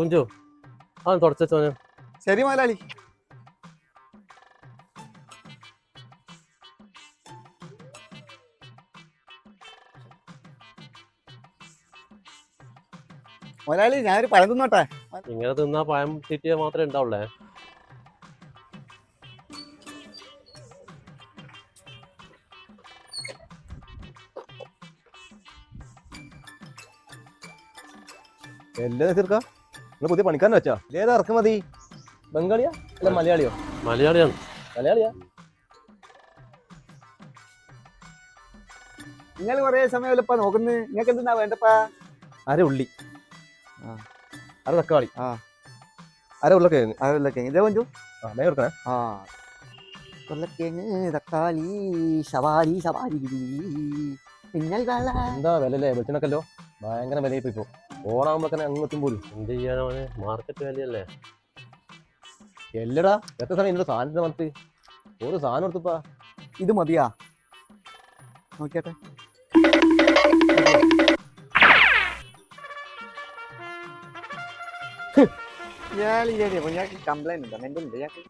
കുഞ്ചു. ആ തുടച്ചോനെ ശരി മലയാളി മലയാളി ഞാനൊരു പഴം തിന്നോട്ടെ? ഇങ്ങനെ തിന്നാ പഴം തീറ്റിയ മാത്രമേ ഉണ്ടാവുള്ളേ. എല്ലാം തീർക്ക? നിങ്ങൾ പുതിയ പണിക്കാരൻ വെച്ചാ. ഏതാ ഇറക്കുമതി ബംഗാളിയാ? അല്ല മലയാളിയോ? മലയാളിയാണ്. മലയാളിയാ? നിങ്ങൾ കുറേ സമയമല്ലപ്പാ നോക്കുന്നത് നിങ്ങൾക്ക് എന്തിനാ വേണ്ടപ്പാ? അര ഉള്ളി. ആ. അര തക്കാളി. ആ. അര ഉരുളക്കിഴങ്ങ്. ഉള്ളക്കേങ്ങ് ഇതേ കൊഞ്ചു. ആ നേ കൊടുക്കണേ ആ. ഉരുളക്കിഴങ്ങ് തക്കാളി ശവാരി ശവാരി പിന്നൽ വേള എന്താ വില അല്ലേ വെളിച്ചെണ്ണക്കല്ലോ? ഭയങ്കര വിലയിപ്പോ ഇപ്പൊ. ഓണാകുമ്പോ തന്നെ അങ്ങെത്തും പോലും എന്ത് ചെയ്യാനാണ് മാർക്കറ്റ് വിലയല്ലേ? എല്ലടാ. എത്ര സമയം ഇന്നലെ സാധനത്തിന് വന്നിട്ട്? ഒരു സാധനം എടുത്തപ്പാ. ഇത് മതിയാ. നോക്കിയാട്ടെ. ഞാൻ കംപ്ലൈന്റ് ഉണ്ടോ. എന്തുണ്ട് ഇയാൾക്ക്